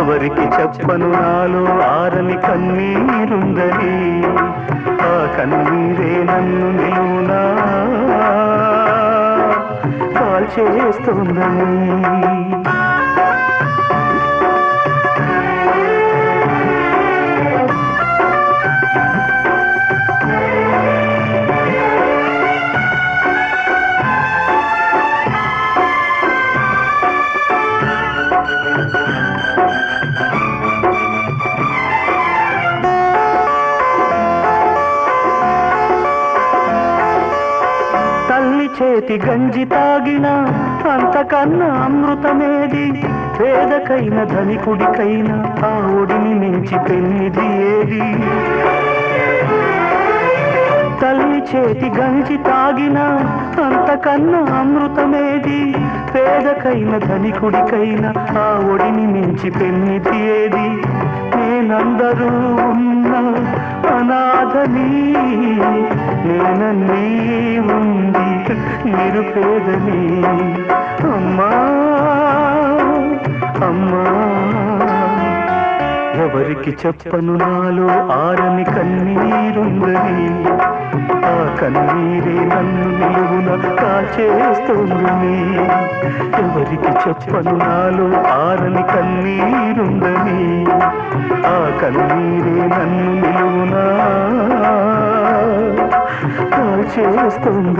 ఎవరికి చెప్పను నాలో ఆరని కన్నీరుందని? ఆ కన్నీరే నన్ను నిలువునా? కాల్చేస్తుందని చేతి గంజి తాగిన అంతకన్నా అమృతమేది పేదకైన ధనికుడికైన ఆ ఒడిని మించి పెన్నిది ఏది? తల్లి చేతి గంజి తాగిన అంతకన్నా అమృతమేది పేదకైన ధనికుడికైన ఆ ఒడిని మించి పెన్నిది ఏది? నేనందరూ ఉన్న అనాథని నేనన్నీ ఉంది నిరుపేదని అమ్మా అమ్మా. ఎవరికి చెప్పను నాలో ఆరని కన్నీరుందని ఆ కన్నీరే నన్ను నిలువున కాచేస్తుంది ఎవరికి చెప్పను నాలో ఆరని కన్నీరుందని ఆ కన్నీరే నన్ను నిలువునా చేస్తుంది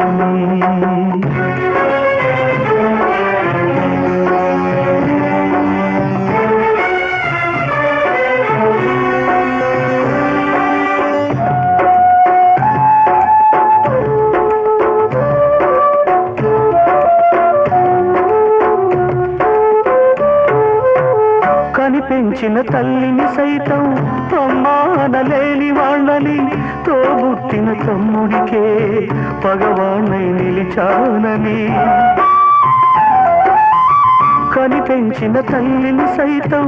పెంచిన తల్లిని సైతం ప్రమాణలేని వాళ్ళని తోబుట్టిన తమ్ముడికే పగవాణ్ణై నిలిచానని. కనిపించిన తల్లిని సైతం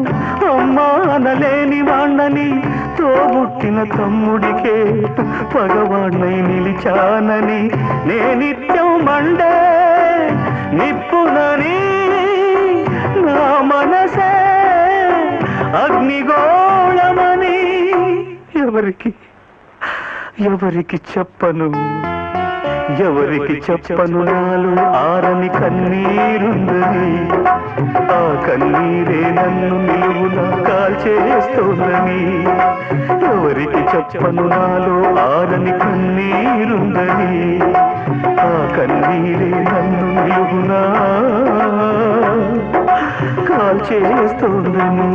అమ్మా అనలేని వాళ్ళని తోబుట్టిన తమ్ముడికే పగవాణ్ణై నిలిచానని. నే నిత్యం మండే నిప్పునని నా ఎవరికి? ఎవరికి చెప్పను? ఎవరికి చెప్పను? నాలో? ఆరని కన్నీరుందని ఆ కన్నీరే నన్ను నిలువున కాల్చేస్తోందని. ఎవరికి చెప్పను నాలో? ఆరని కన్నీరుందని ఆ కన్నీరే నన్ను నిలువున కాల్చేస్తోందని.